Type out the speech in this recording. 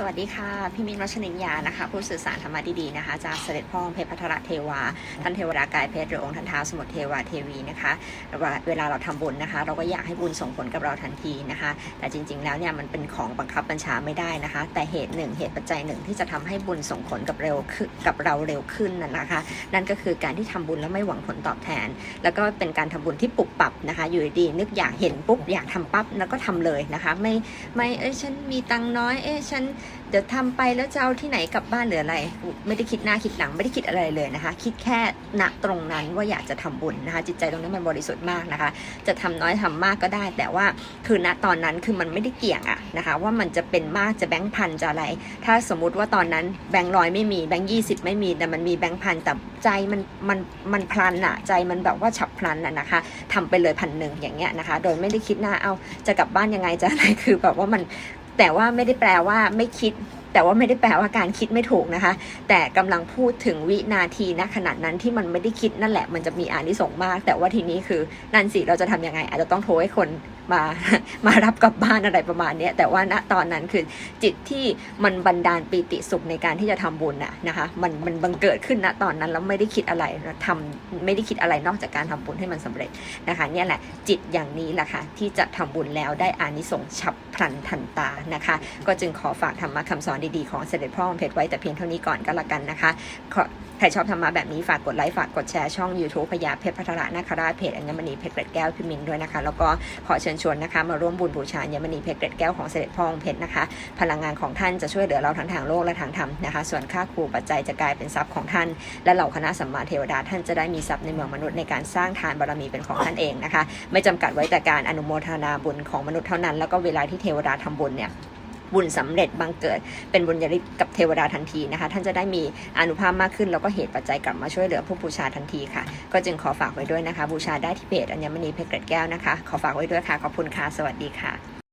สวัสดีค่ะพี่มินรัชนินยานะคะ ผู้สื่อสารธรรมะดีๆนะคะจากเสด็จพ่อเพชรพัทรเทวา ท่านเทวดากายเพชรหรือองค์ท่านท้าสมุทรเทวาเทวีนะคะเวลาเราทำบุญนะคะ เราก็อยากให้บุญส่งผลกับเราทันทีนะคะ แต่จริง ๆ แล้วเนี่ยมันเป็นของบังคับบัญชาไม่ได้นะคะ แต่เหตุหนึ่งเหตุปัจจัยหนึ่งที่จะทำให้บุญส่งผลกับเร็วกับเราเร็วขึ้นนั่นนะคะ นั่นก็คือการที่ทำบุญแล้วไม่หวังผลตอบแทน แล้วก็เป็นการทำบุญที่ปรับปับนะคะ อยู่ดีๆนึกอยากเห็นปุ๊บอยากทำปั๊บแล้วก็ทำเลยนะคะ ไม่ไม่เอ้ยฉันมีตังน้อยเอ้ยฉันเดี๋ยวทำไปแล้วจะเอาที่ไหนกลับบ้านหรืออะไร ไม่ได้คิดหน้าคิดหลังไม่ได้คิดอะไรเลยนะคะ คิดแค่ณตรงนั้นว่าอยากจะทำบุญนะคะ จิตใจตรงนั้นมันบริสุทธิ์มากนะคะ จะทำน้อยทำมากก็ได้ แต่ว่าคือณตอนนั้นคือมันไม่ได้เกี่ยงอะนะคะ ว่ามันจะเป็นมากจะแบงค์พันจะอะไร ถ้าสมมุติว่าตอนนั้นแบงค์ร้อยไม่มีแบงค์ยี่สิบไม่มีแต่มันมีแบงค์พันแต่ใจมันมันมันพลันอะใจมันแบบว่าฉับพลันอะนะคะทำไปเลยพันหนึ่งอย่างเงี้ยนะคะ โดยไม่ได้คิดหน้าเอาจะกลับบ้านยังไงจะอะไรคือแบบว่ามัน แต่ว่าไม่ได้แปลว่าไม่คิด แต่ว่าไม่ได้แปลว่าการคิดไม่ถูกนะคะ แต่กำลังพูดถึงวินาทีณขนาดนั้นที่มันไม่ได้คิดนั่นแหละมันจะมีอานิสงส์มาก แต่ว่าทีนี้คือนั่นสิเราจะทำยังไง อาจจะต้องโทรให้คน มามารับกลับบ้านอะไรประมาณนี้แต่ว่าณตอนนั้นคือจิตที่มันบันดาลปีติสุขในการที่จะทำบุญน่ะนะคะมันมันบังเกิดขึ้นณตอนนั้นแล้วไม่ได้คิดอะไรทำไม่ได้คิดอะไรนอกจากการทำบุญให้มันสำเร็จนะคะเนี่ยแหละจิตอย่างนี้แหละค่ะที่จะทำบุญแล้วได้อานิสงส์ฉับพลันทันตานะคะ ก็จึงขอฝากธรรมะคำสอนดีๆของเสด็จพ่อเพชรไว้แต่เพียงเท่านี้ก่อนก็แล้วกันนะคะขอ ใครชอบธรรมะแบบนี้ฝากกดไลค์ฝากกดแชร์ช่อง YouTube พญาเพชรพัทระนาคราชเพจอัญมณีเพชรเกร็ดแก้วพิมินด้วยนะคะ แล้วก็ขอเชิญชวนนะคะ มาร่วมบุญบูชาอัญมณีเพชรเกร็ดแก้วของเสด็จพ่อองค์เพชรนะคะ พลังงานของท่านจะช่วยเหลือเราทั้งทางโลกและทางธรรมนะคะ ส่วนค่าครูปัจจัยจะกลายเป็นทรัพย์ของท่าน และเหล่าคณะสัมมาเทวดาท่านจะได้มีทรัพย์ในเมืองมนุษย์ในการสร้างทานบารมีเป็นของท่านเองนะคะ ไม่จำกัดไว้แต่การอนุโมทนาบุญของมนุษย์เท่านั้น แล้วก็เวลาที่เทวดาทำบุญเนี่ย บุญสำเร็จบังเกิด เป็นบุญญาลิศกับเทวดาทันทีนะคะ ท่านจะได้มีอนุภาพมากขึ้น แล้วก็เหตุปัจจัยกลับมาช่วยเหลือผู้บูชาทันทีค่ะ ก็จึงขอฝากไว้ด้วยนะคะ บูชาได้ที่เพจอัญมณีเพชรเกร็ดแก้วนะคะ ขอฝากไว้ด้วยค่ะ ขอบคุณค่ะ สวัสดีค่ะ